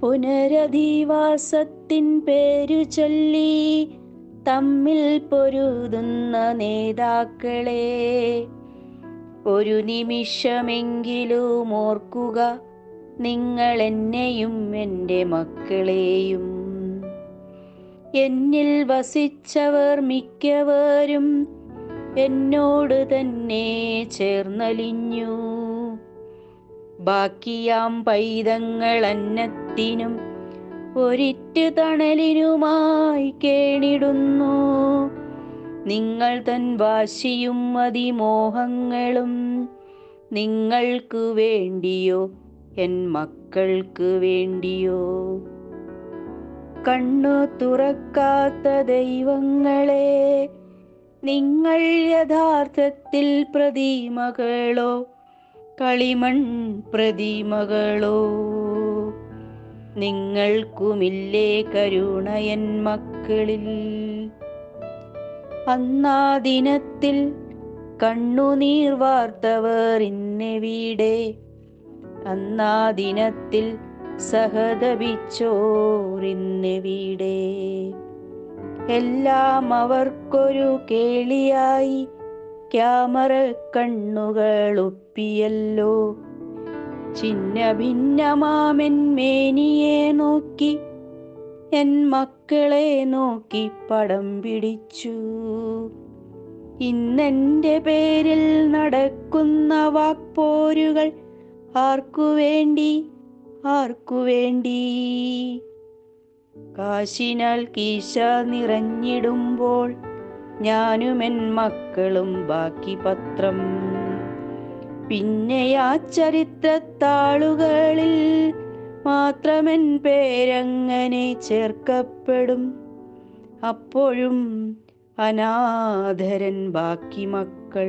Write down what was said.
പുനരധിവാസത്തിൻ പേരു ചൊല്ലി തമ്മിൽ പൊരുതുന്ന നേതാക്കളെ ഒരു നിമിഷമെങ്കിലും ഓർക്കുക നിങ്ങൾ എന്നെയും എന്റെ മക്കളെയും. എന്നിൽ വസിച്ചവർ മിക്കവരും എന്നോട് തന്നെ ചേർന്നലിഞ്ഞു. ബാക്കിയാം പൈതങ്ങൾ അന്നത്തിനും ഒരിറ്റ് തണലിനുമായി കേണിടുന്നു. നിങ്ങൾ തൻ വാശിയും അതിമോഹങ്ങളും നിങ്ങൾക്കു വേണ്ടിയോ എൻ മക്കൾക്ക് വേണ്ടിയോ. കണ്ണു തുറക്കാത്ത ദൈവങ്ങളെ നിങ്ങൾ യഥാർത്ഥത്തിൽ പ്രതിമകളോ കളിമൺ പ്രതിമകളോ നിങ്ങൾക്കുമില്ലേ കരുണയൻ മക്കളിൽ? അന്നാ ദിനത്തിൽ കണ്ണുനീർ വാർത്തവർ ഇന്നെവിടെ അന്നാ ദിനത്തിൽ സഹതപിച്ചോറിന്നെവിടെ എല്ലാം അവർക്കൊരു കേളിയായി ക്യാമറ കണ്ണുകൾ ഒപ്പിയല്ലോ ചിന്ന ഭിന്നമാമെൻ മേനിയെ നോക്കി എൻ മക്കളെ നോക്കി പടം പിടിച്ചു. ഇന്നെന്റെ പേരിൽ നടക്കുന്ന വാക്പോരുകൾ ആർക്കു വേണ്ടി ആർക്കു വേണ്ടി കാശിനാൽ കീശ നിറഞ്ഞിടുമ്പോൾ ഞാനും എൻ മക്കളും ബാക്കി പത്രം. പിന്നെ ആ ചരിത്രത്താളുകളിൽ മാത്രമെൻ പേരങ്ങനെ ചേർക്കപ്പെടും. അപ്പോഴും അനാഥരൻ ബാക്കി മക്കൾ.